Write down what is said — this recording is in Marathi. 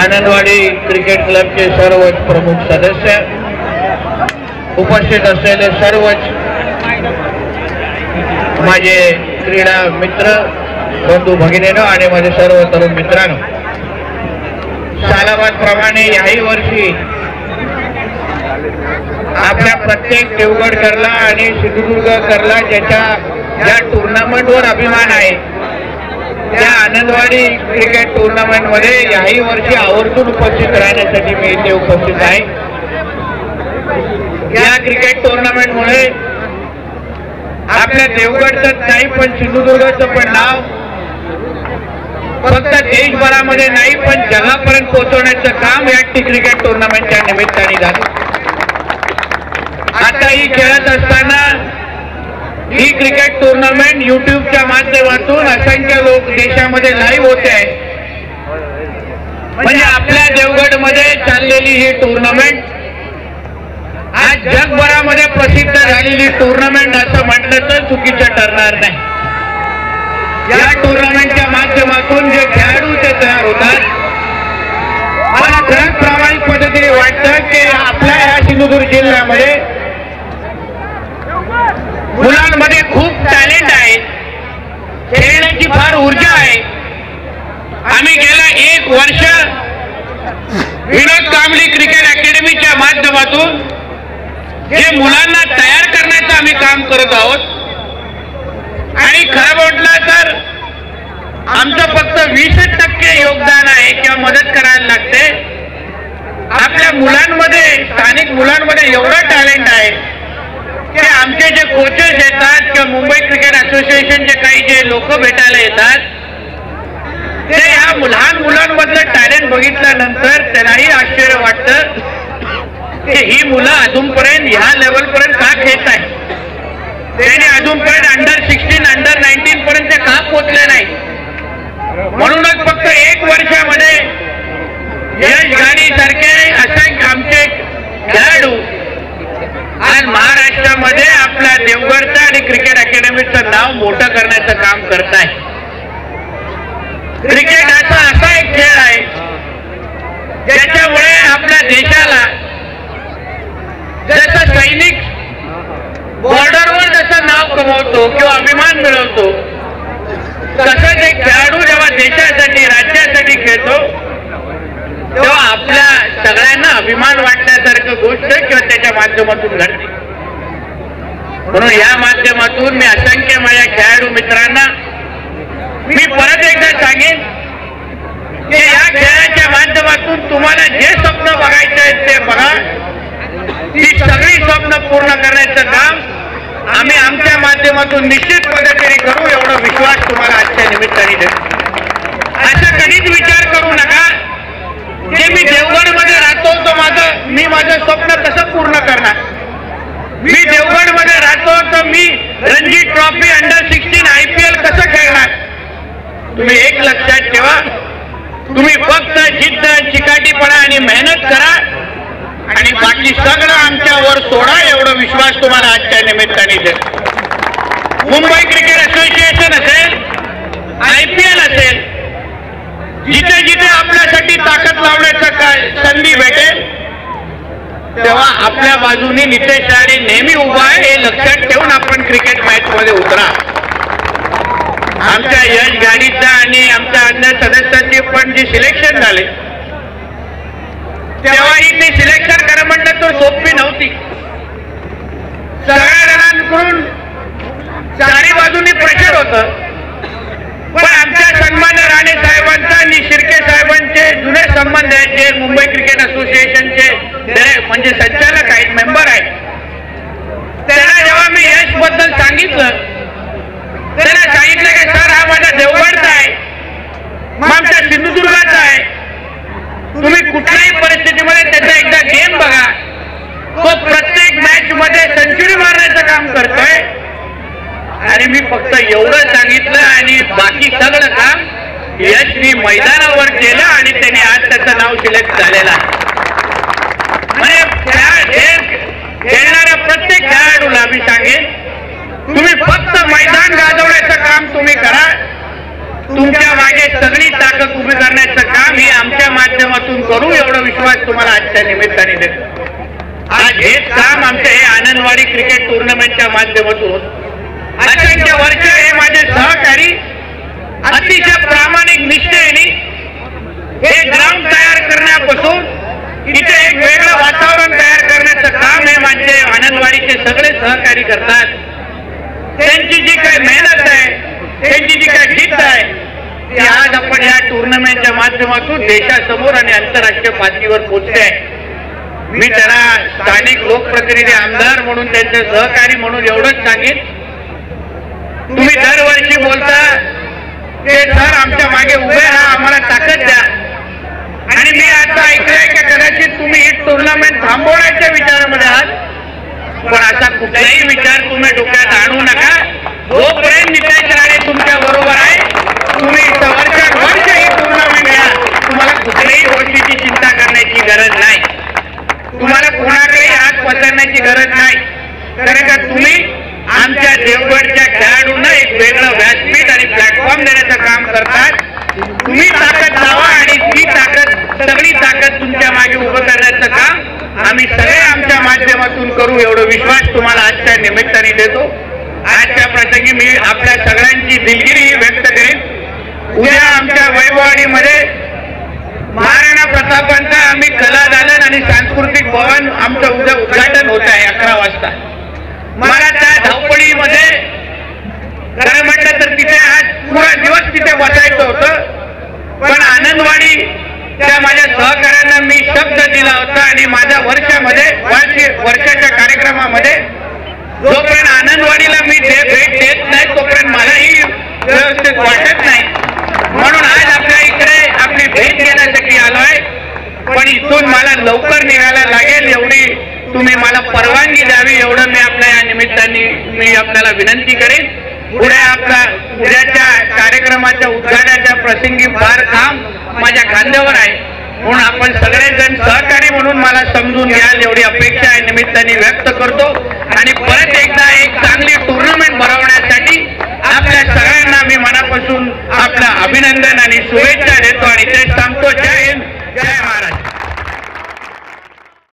आनंदवाडी क्रिकेट क्लबचे सर्व प्रमुख सदस्य उपस्थित असलेले सर्वच माझे क्रीडा मित्र बंधू भगिनीनो आणि माझे सर्व तरुण मित्रांनो. सालाबादप्रमाणे याही वर्षी आपल्या प्रत्येक देवगडकरला आणि सिंधुदुर्गकरला ज्याच्या ज्या टुर्नामेंटवर अभिमान आहे त्या आनंदवाडी क्रिकेट टुर्नामेंटमध्ये याही वर्षी आवर्जून उपस्थित राहण्यासाठी मी इथे उपस्थित आहे. या क्रिकेट टुर्नामेंटमुळे आपल्या देवगडचं नाही पण सिंधुदुर्गचं पण नाव फक्त देशभरामध्ये नाही पण जगापर्यंत पोहोचवण्याचं काम या क्रिकेट टुर्नामेंटच्या निमित्ताने झालं. आता ही खेळत असताना ही क्रिकेट टुर्नामेंट युट्यूबच्या माध्यमातून असंख्य देशामध्ये लाईव्ह होते आहे. म्हणजे आपल्या देवगडमध्ये चाललेली ही टुर्नामेंट आज जगभरामध्ये प्रसिद्ध झालेली टुर्नामेंट असं म्हटलं तर चुकीचं ठरणार नाही. या टुर्नामेंटच्या माध्यमातून जे खेळाडू ते तयार होतात. मला खरंच प्रामाणिक पद्धतीने वाटतं की आपल्या या सिंधुदुर्ग जिल्ह्यामध्ये मुलांमध्ये खूप टॅलेंट आहे. खेळण्याची फार ऊर्जा आहे. आम्ही गेला एक वर्ष विनोद कांबळी क्रिकेट अकॅडमीच्या माध्यमातून जे मुलांना तयार करण्याचं आम्ही काम करत आहोत. आणि खरं म्हटलं तर आमचं फक्त वीस टक्के योगदान आहे किंवा मदत करायला लागते. आपल्या मुलांमध्ये स्थानिक मुलांमध्ये एवढं टॅलेंट आहे की आमचे जे कोचेस येतात किंवा मुंबई क्रिकेट असोसिएशनचे काही जे लोक भेटायला येतात ते ह्या लहान मुलांमधलं टॅलेंट बघितल्यानंतर त्यांनाही आश्चर्य वाटतं की ही मुलं अजूनपर्यंत ह्या लेवलपर्यंत का खेळत आहे त्यांनी अजूनपर्यंत अंडर सिक्स्टीन अंडर नाईन्टीन पर्यंत का पोचले नाही? म्हणूनच फक्त एक वर्षामध्ये यश गाडी सारखे असंख्य आमचे खेळाडू आज महाराष्ट्रामध्ये आपल्या देवगडचा आणि क्रिकेट अकॅडमीचं नाव मोठं करण्याचं काम करत आहे. क्रिकेट असा असा एक खेळ आहे ज्याच्यामुळे आपल्या देशाला जसं सैनिक बॉर्डरवर जसं नाव कमवतो किंवा अभिमान मिळवतो तसंच एक खेळाडू जेव्हा देशासाठी राज्यासाठी खेळतो तेव्हा आपल्या सगळ्यांना अभिमान वाटण्यासारखं गोष्ट किंवा त्याच्या माध्यमातून घडते. म्हणून या माध्यमातून मी असंख्य माझ्या खेळाडू मित्रांना मी परत एकदा सांगेन की या खेळाच्या माध्यमातून तुम्हाला जे स्वप्न बघायचे आहे ते बघा. ती सगळी स्वप्न पूर्ण करण्याचं काम आम्ही आमच्या माध्यमातून निश्चित पद्धतीने करू एवढा विश्वास तुम्हाला आजच्या निमित्ताने देतो. असा कधीच विचार करू नका. जे मी देवगडमध्ये राहतो तो माझं मी माझं स्वप्न कसं पूर्ण करणार. मी देवगडमध्ये राहतो तर मी Ranji trophy under sixteen I P L कसं खेळणार? तुम्ही एक लक्षात ठेवा. तुम्ही फक्त जिद्द चिकाटीपणा आणि मेहनत करा. आणि बाकी सगळं आमच्यावर सोडा एवढा विश्वास तुम्हाला आजच्या निमित्ताने देत. मुंबई क्रिकेट असोसिएशन असेल आय पी एल असेल जिथे ताकद लावण्याचं काय? संधी भेटेल? तेव्हा आपल्या बाजूने नितेश राणे नेहमी उभा आहे हे लक्षात ठेवून आपण क्रिकेट मॅच मध्ये उतरा. आमच्या यश गाडीचा आणि आमच्या अन्य सदस्यांचे पण जे सिलेक्शन झाले तेव्हाही ते सिलेक्शन करा म्हणलं तर सोपी नव्हती. सगळ्या जणांकडून चारी बाजूनी प्रेशर होतं. पण आमच्या सन्मान्य राणे साहेबांचा आणि शिर्के साहेबांचे जुने संबंध आहेत जे मुंबई क्रिकेट असोसिएशनचे म्हणजे संचालक आहेत मेंबर आहेत. त्यांना जेव्हा मी यशबद्दल सांगितलं त्यांना सांगितलं की सर हा माझा देवगडचा आहे. मग आमच्या सिंधुदुर्गाचा आहे. तुम्ही कुठल्याही परिस्थितीमध्ये त्याचा एकदा गेम बघा. तो प्रत्येक मॅच मध्ये सेंचुरी मारण्याचं काम करतोय. आणि मी फक्त एवढं आणि सगळं काम यशनी मैदानावर केलं आणि त्यांनी आज त्याचं नाव सिलेक्ट झालेलं आहे. म्हणजे खेळ- खेळणाऱ्या प्रत्येक खेळाडूला मी सांगेन तुम्ही फक्त मैदान गाजवण्याचं काम तुम्ही करा. तुमच्या मागे सगळी ताकद उभी करण्याचं काम हे आमच्या माध्यमातून करू एवढा विश्वास तुम्हाला आजच्या निमित्ताने देतो. आज हेच काम आमच्या हे आनंदवाडी क्रिकेट टुर्नामेंटच्या माध्यमातून होतं. असंख्य वर्ष हे माझे सहकारी अतिशय प्रामाणिक निष्ठेने हे ग्राउंड तयार करण्यापासून इथे एक वेगळं वातावरण तयार करण्याचं काम हे माझे आनंदवाडीचे सगळे सहकारी करतात. त्यांची जी काही मेहनत आहे त्यांची जी काही जिद्द आहे ती आज आपण या टुर्नामेंटच्या माध्यमातून देशासमोर आणि आंतरराष्ट्रीय पातळीवर पोहोचते आहे. मी त्यांना स्थानिक लोकप्रतिनिधी आमदार म्हणून त्यांचे सहकारी म्हणून एवढंच सांगेन. तुम्ही दरवर्षी बोलता ते सर आमच्या मागे उभे राहा आम्हाला ताकद द्या. आणि मी आता ऐकलंय की कदाचित तुम्ही ही टुर्नामेंट थांबवण्याच्या विचारामध्ये आहात. पण असा कुठलाही विचार तुम्ही डोक्यात आणू नका. जोपर्यंत नितेश राणे तुमच्या बरोबर आहे तुम्ही इथं वर्षात वर्ष ही टुर्नामेंट घ्या तुम्हाला कुठल्याही गोष्टीची चिंता करण्याची गरज नाही तुम्हाला कोणाकडे हात पसरण्याची गरज नाही कारण का तुम्ही आमच्या देवगडच्या खेळाडूंना एक वेगळं व्यासपीठ आणि देण्याचं काम करतात. तुम्ही ताकद लावा आणि ती ताकद सगळी ताकद तुमच्या मागे उभं करण्याचं काम आम्ही सगळे आमच्या माध्यमातून करू एवढं विश्वास तुम्हाला आजच्या निमित्ताने देतो. आजच्या प्रसंगी मी आपल्या सगळ्यांची दिलगिरी व्यक्त करेन. उद्या आमच्या वैभवाडीमध्ये महाराणा प्रतापांचा आम्ही कला दालन आणि सांस्कृतिक भवन आमचं उद्या उद्घाटन होत आहे अकरा वाजता. मला त्या धावपळीमध्ये खरं म्हटलं पुरा दिवस तिथे बसायचं होतं. पण आनंदवाडी त्या माझ्या सहकाऱ्यांना मी शब्द दिला होता आणि माझ्या वर्षामध्ये वर्षाच्या कार्यक्रमामध्ये जोपर्यंत आनंदवाडीला मी दे- भेट देत नाही तोपर्यंत मलाही व्यवस्थित वाटत नाही. म्हणून आज आपल्या इकडे आपली भेट घेण्यासाठी आहे. पण इथून मला लवकर निघायला लागेल एवढी तुम्ही मला परवानगी द्यावी एवढं मी आपल्या या निमित्ताने मी आपल्याला विनंती करेन. पुढे आपला उद्याच्या कार्यक्रमाच्या उद्घाटनाच्या प्रसंगी फार काम माझ्या खांद्यावर आहे. म्हणून आपण सगळेजण सहकारी म्हणून मला समजून घ्याल एवढी अपेक्षा या निमित्ताने व्यक्त करतो. आणि परत एकदा एक चांगली टुर्नामेंट भरवण्यासाठी आपल्या सगळ्यांना मी मनापासून आपलं अभिनंदन आणि शुभेच्छा देतो आणि ते